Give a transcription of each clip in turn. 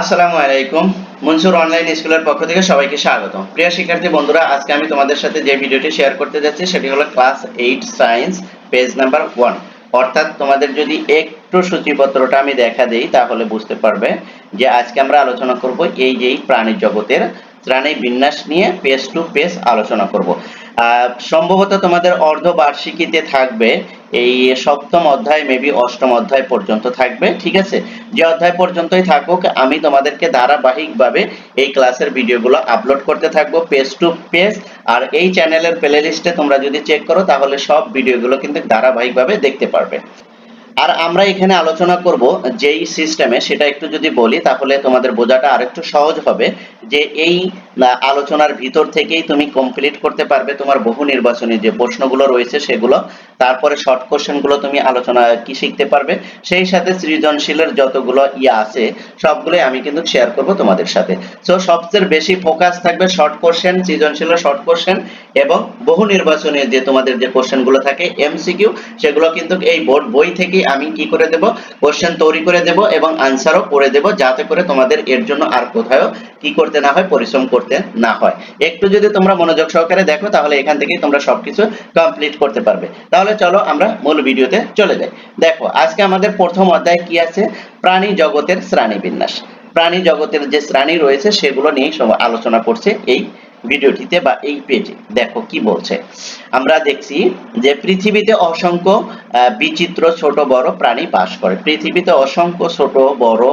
আসসালামু আলাইকুম। মনসুর অনলাইন স্কুলের পক্ষ থেকে সবাইকে স্বাগত। প্রিয় শিক্ষার্থী বন্ধুরা, আজকে আমি তোমাদের সাথে যে ভিডিওটি শেয়ার করতে যাচ্ছি, সেটি হলো class eight science page number one অর্থাৎ তোমাদের যদি একটু সূচিপত্রটা আমি দেখা দেই, তাহলে বুঝতে পারবে যে আজকে আমরা আলোচনা করব এই যে প্রাণী জগতের প্রাণী বিন্যাস নিয়ে পেজ টু পেজ আলোচনা করব। সম্ভবত তোমাদের অর্ধবার্ষিকীতে থাকবে এই সপ্তম অধ্যায় মেবি অষ্টম অধ্যায় পর্যন্ত থাকবে, ঠিক আছে? যে অধ্যায় পর্যন্তই থাকুক, আমি তোমাদেরকে ধারাবাহিকভাবে এই ক্লাসের ভিডিওগুলো আপলোড করতে থাকব পেজ টু পেজ আর এই চ্যানেলের প্লে লিস্টে তোমরা যদি চেক করো, তাহলে সব ভিডিওগুলো কিন্তু ধারাবাহিকভাবে দেখতে পারবে। আর আমরা এখানে আলোচনা করব যেই সিস্টেমে সেটা একটু যদি বলি, তাহলে তোমাদের বোঝাটা আরেকটু সহজ হবে। যে এই আলোচনার ভিতর থেকেই তুমি কমপ্লিট করতে পারবে তোমার বহু নির্বাচনী যে প্রশ্নগুলো রয়েছে সেগুলো। তারপরে শর্ট কোশ্চেনগুলো তুমি আলোচনা কি শিখতে পারবে। সেই সাথে সৃজনশীলের যতগুলো ইয়ে আছে, সবগুলোই আমি কিন্তু শেয়ার করব তোমাদের সাথে। সো সবচেয়ে বেশি ফোকাস থাকবে শর্ট কোশ্চেন সৃজনশীলের শর্ট কোশ্চেন এবং বহু নির্বাচনী যে তোমাদের যে কোশ্চেনগুলো থাকে এমসিকিউ সেগুলো কিন্তু এই বোর্ড বই থেকে আমি কি করে দেব কোশ্চেন তৈরি করে দেব এবং আনসারও করে দেব, যাতে করে তোমাদের এর জন্য আর কোথাও কি করতে না হয়, পরিশ্রম করতে না হয়। একটু যদি তোমরা মনোযোগ সহকারে দেখো, তাহলে এখান থেকেই তোমরা সবকিছু কমপ্লিট করতে পারবে। তাহলে চলো আমরা মূল ভিডিওতে চলে যাই। দেখো, আজকে আমাদের প্রথম অধ্যায় কি আছে? প্রাণী জগতের শ্রেণি বিন্যাস। প্রাণী জগতের যে শ্রেণি রয়েছে, সেগুলো নিয়ে আলোচনা করছে এই ভিডিওটিতে বা এই পেজে। দেখো কি বলছে। আমরা দেখছি যে পৃথিবীতে অসংখ্য বিচিত্র ছোট বড় প্রাণী বাস করে। পৃথিবীতে অসংখ্য ছোট, বড়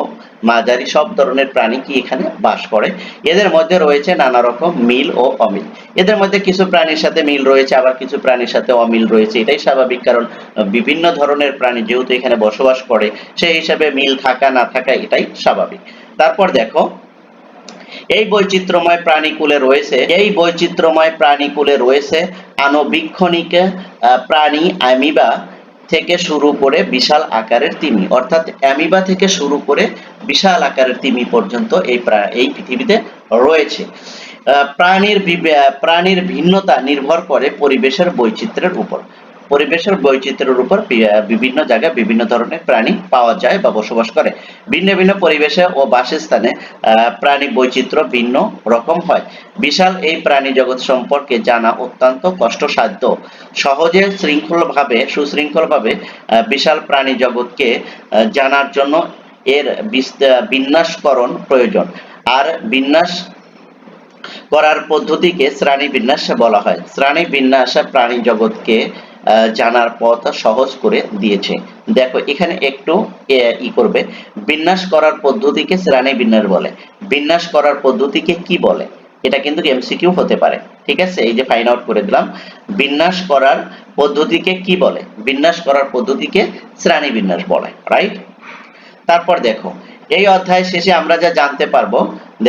মাঝারি সব ধরনের প্রাণী কি এখানে বাস করে? এদের মধ্যে রয়েছে নানা রকম মিল ও অমিল। এদের মধ্যে কিছু প্রাণীর সাথে মিল রয়েছে আবার কিছু প্রাণীর সাথে অমিল রয়েছে। এটাই স্বাভাবিক কারণ বিভিন্ন ধরনের প্রাণী যেহেতু এখানে বসবাস করে সেই হিসাবে মিল থাকা না থাকা এটাই স্বাভাবিক। তারপর দেখো এই বৈচিত্র্যময় প্রাণীকুলে রয়েছে এই বৈচিত্র্যময় প্রাণীকুলে রয়েছে আণুবীক্ষণিক আহ, প্রাণী অ্যামিবা থেকে শুরু করে বিশাল আকারের তিমি। অর্থাৎ অ্যামিবা থেকে শুরু করে বিশাল আকারের তিমি পর্যন্ত এই এই পৃথিবীতে রয়েছে। প্রাণীর প্রাণীর ভিন্নতা নির্ভর করে পরিবেশের বৈচিত্র্যের উপর। পরিবেশের বৈচিত্র্যের উপর বিভিন্ন জায়গায় বিভিন্ন ধরনের প্রাণী পাওয়া যায় বা বসবাস করে। ভিন্ন ভিন্ন পরিবেশে ও বাসস্থানে প্রাণী বৈচিত্র্য ভিন্ন রকম হয়। বিশাল এই প্রাণী জগৎ সম্পর্কে জানা অত্যন্ত কষ্টসাধ্য। সহজে শৃঙ্খলভাবে, সুশৃঙ্খলভাবে বিশাল প্রাণী জগৎকে জানার জন্য এর বিন্যাসকরণ প্রয়োজন। আর বিন্যাস করার পদ্ধতিকে শ্রেণি বিন্যাস বলা হয়। শ্রেণি বিন্যাস প্রাণী জগৎকে জানার পথ সহজ করে দিয়েছে। দেখো, এখানে একটু ই করবে। বিন্যাস করার পদ্ধতিকে শ্রেণি বিন্যাস বলে। বিন্যাস করার পদ্ধতিকে কি বলে? এটা কিন্তু এমসিকিউ হতে পারে। ঠিক আছে? এই যে ফাইন্ড আউট করে দিলাম। বিন্যাস করার পদ্ধতিকে কি বলে? বিন্যাস করার পদ্ধতিকে শ্রেণি বিন্যাস বলে রাইট তারপর দেখো, এই অধ্যায় শেষে আমরা যা জানতে পারব,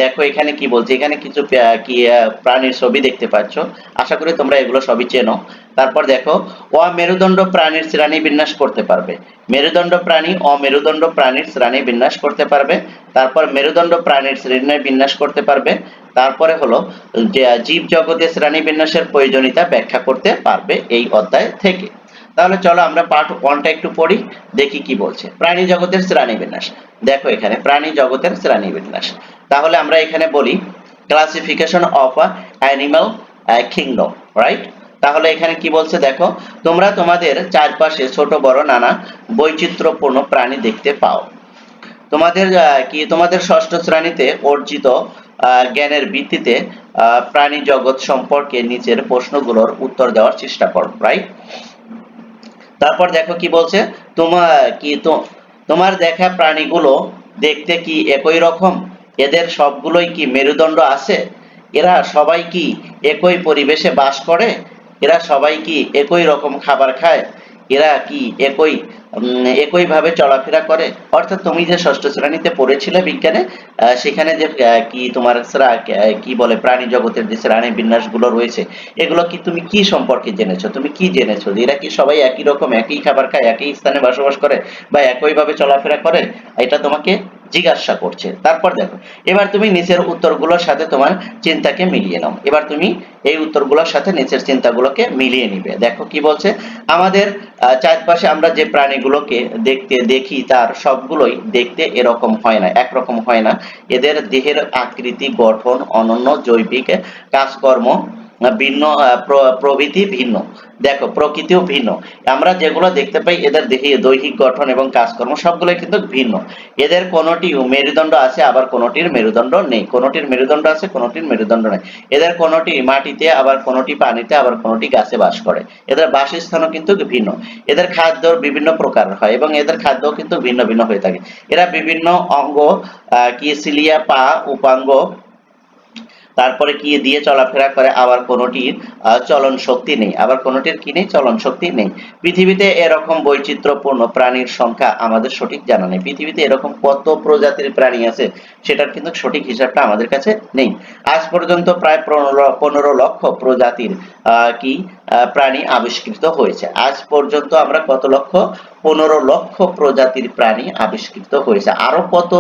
দেখো এখানে কি বলছে, এখানে কিছু কি প্রাণীর ছবি দেখতে পাচ্ছ, আশা করি তোমরা এগুলো সবই চেনো। তারপর দেখো, অমেরুদণ্ড প্রাণীর শ্রেণি বিন্যাস করতে পারবে। মেরুদণ্ড প্রাণী অ মেরুদণ্ড প্রাণীর শ্রেণি বিন্যাস করতে পারবে। তারপর মেরুদণ্ড প্রাণীর শ্রেণি বিন্যাস করতে পারবে। তারপরে হলো জীব জগতে শ্রেণি বিন্যাসের প্রয়োজনীয়তা ব্যাখ্যা করতে পারবে এই অধ্যায় থেকে। তাহলে চলো আমরা পার্ট ওয়ানটা একটু পড়ি, দেখি কি বলছে। প্রাণী জগতের শ্রেণি বিন্যাস। দেখো এখানে, প্রাণী জগতের শ্রেণি বিন্যাস। তাহলে আমরা এখানে বলি classification of animal kingdom right তাহলে এখানে কি বলছে দেখো, তোমরা তোমাদের চারপাশে ছোট, বড়, নানা বৈচিত্র্যপূর্ণ প্রাণী দেখতে পাও। তোমাদের কি তোমাদের ষষ্ঠ শ্রেণীতে অর্জিত জ্ঞানের ভিত্তিতে প্রাণী জগৎ সম্পর্কে নিচের প্রশ্নগুলোর উত্তর দেওয়ার চেষ্টা করো রাইট তারপর দেখো কি বলছে? তোমার কি তো, তোমার দেখা প্রাণীগুলো দেখতে কি একই রকম? এদের সবগুলোই কি মেরুদণ্ড আছে? এরা সবাই কি একই পরিবেশে বাস করে? এরা সবাই কি একই রকম খাবার খায়? এরা কি একই উম, একই ভাবে চলাফেরা করে? অর্থাৎ তুমি যে ষষ্ঠ শ্রেণীতে পড়েছিলে বিজ্ঞানে সেখানে যে কি তোমার কি বলে প্রাণী জগতের যে শ্রেণি বিন্যাসগুলো রয়েছে এগুলো কি তুমি কি সম্পর্কে জেনেছো? তুমি কি জেনেছো এরা কি সবাই একই রকম একই খাবার খায় একই স্থানে বসবাস করে বা একই ভাবে চলাফেরা করে? এটা তোমাকে জিজ্ঞাসা করছে। তারপর দেখো, এবার তুমি নিচের উত্তরগুলোর সাথে তোমার চিন্তাকে মিলিয়ে নাও। এবার তুমি এই উত্তরগুলোর সাথে নিচের চিন্তাগুলোকে মিলিয়ে নিবে। দেখো কি বলছে, আমাদের চারপাশে আমরা যে প্রাণীগুলোকে দেখতে দেখি, তার সবগুলোই দেখতে এরকম হয় না, একরকম হয় না। এদের দেহের আকৃতি, গঠন, অনন্য জৈবিক কাজকর্ম ভিন্ন প্রভৃতি ভিন্ন। দেখো, প্রকৃতিও ভিন্ন। আমরা যেগুলো দেখতে পাই, এদের দেহে দৈহিক গঠন এবং কাজকর্ম সবগুলো কিন্তু ভিন্ন। এদের কোনোটিও মেরুদণ্ড আছে, আবার কোনোটির মেরুদণ্ড নেই। কোনোটির মেরুদণ্ড আছে, কোনোটির মেরুদণ্ড নেই। এদের কোনোটি মাটিতে, আবার কোনোটি পানিতে, আবার কোনোটি গাছে বাস করে। এদের বাসস্থানও কিন্তু ভিন্ন। এদের খাদ্য বিভিন্ন প্রকার হয় এবং এদের খাদ্য কিন্তু ভিন্ন ভিন্ন হয়ে থাকে। এরা বিভিন্ন অঙ্গ কি, সিলিয়া, পা, উপাঙ্গ তারপরে কি দিয়ে চলাফেরা করে? আবার কোনোটির চলন শক্তি নেই। আবার কোনোটির কি নেই? চলন শক্তি নেই। পৃথিবীতে এরকম বৈচিত্র্যপূর্ণ প্রাণীর সংখ্যা আমাদের সঠিক জানা নেই। পৃথিবীতে এরকম কত প্রজাতির প্রাণী আছে, সেটার কিন্তু সঠিক হিসাবটা আমাদের কাছে নেই। আজ পর্যন্ত প্রায় পনেরো লক্ষ প্রজাতির কি প্রাণী আবিষ্কৃত হয়েছে। আজ পর্যন্ত আমরা কত লক্ষ পনেরো লক্ষ প্রজাতির প্রাণী আবিষ্কৃত হয়েছে। আরও কত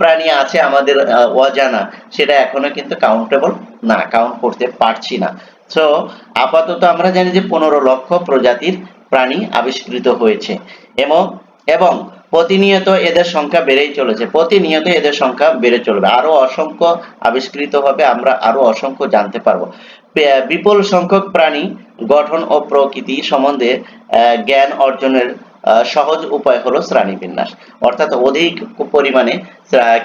প্রাণী আছে আমাদের অজানা, সেটা এখনও কিন্তু কাউন্টেবল না কাউন্ট করতে পারছি না। সো আপাতত আমরা জানি যে পনেরো লক্ষ প্রজাতির প্রাণী আবিষ্কৃত হয়েছে। এবং এবং প্রতিনিয়ত এদের সংখ্যা বেড়েই চলেছে। প্রতিনিয়ত এদের সংখ্যা বেড়ে চলবে। আরও অসংখ্য আবিষ্কৃত হবে, আমরা আরও অসংখ্য জানতে পারব। বিপুল সংখ্যক প্রাণী গঠন ও প্রকৃতি সম্বন্ধে জ্ঞান অর্জনের সহজ উপায় হলো শ্রেণীবিন্যাস অর্থাৎ অধিক পরিমাণে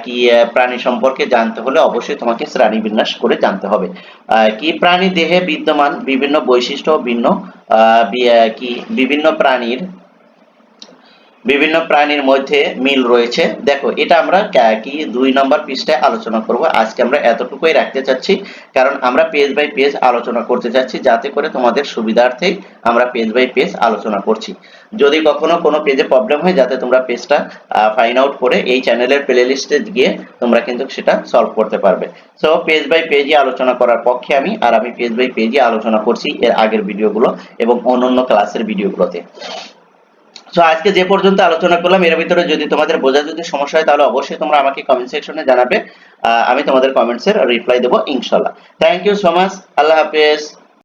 কি প্রাণী সম্পর্কে জানতে হলে অবশ্যই তোমাকে শ্রেণীবিন্যাস করে জানতে হবে। কি প্রাণী দেহে বিদ্যমান বিভিন্ন বৈশিষ্ট্য, ভিন্ন কি, বিভিন্ন প্রাণীর বিভিন্ন প্রাণীর মধ্যে মিল রয়েছে। দেখো, এটা আমরা কি দুই নম্বর পৃষ্ঠায় আলোচনা করব। আজকে আমরা এতটুকুই রাখতে চাচ্ছি, কারণ আমরা পেজ বাই পেজ আলোচনা করতে চাচ্ছি, যাতে করে তোমাদের সুবিধার্থেই আমরা পেজ বাই পেজ আলোচনা করছি। যদি কখনো কোনো পেজে প্রবলেম হয়, যাতে তোমরা পেজটা ফাইন আউট করে এই চ্যানেলের প্লে লিস্টে গিয়ে তোমরা কিন্তু সেটা সলভ করতে পারবে। সো পেজ বাই পেজই আলোচনা করার পক্ষে আমি, আর আমি পেজ বাই পেজই আলোচনা করছি এর আগের ভিডিওগুলো এবং অন্যান্য ক্লাসের ভিডিওগুলোতে সো আজকে যে পর্যন্ত আলোচনা করলাম, এর ভিতরে যদি তোমাদের বোঝা যদি সমস্যা হয়, তাহলে অবশ্যই তোমরা আমাকে কমেন্ট সেকশনে জানাবে। আমি তোমাদের কমেন্টসের রিপ্লাই দেবো ইনশাল্লাহ থ্যাংক ইউ সো মাচ আল্লাহ হাফেজ।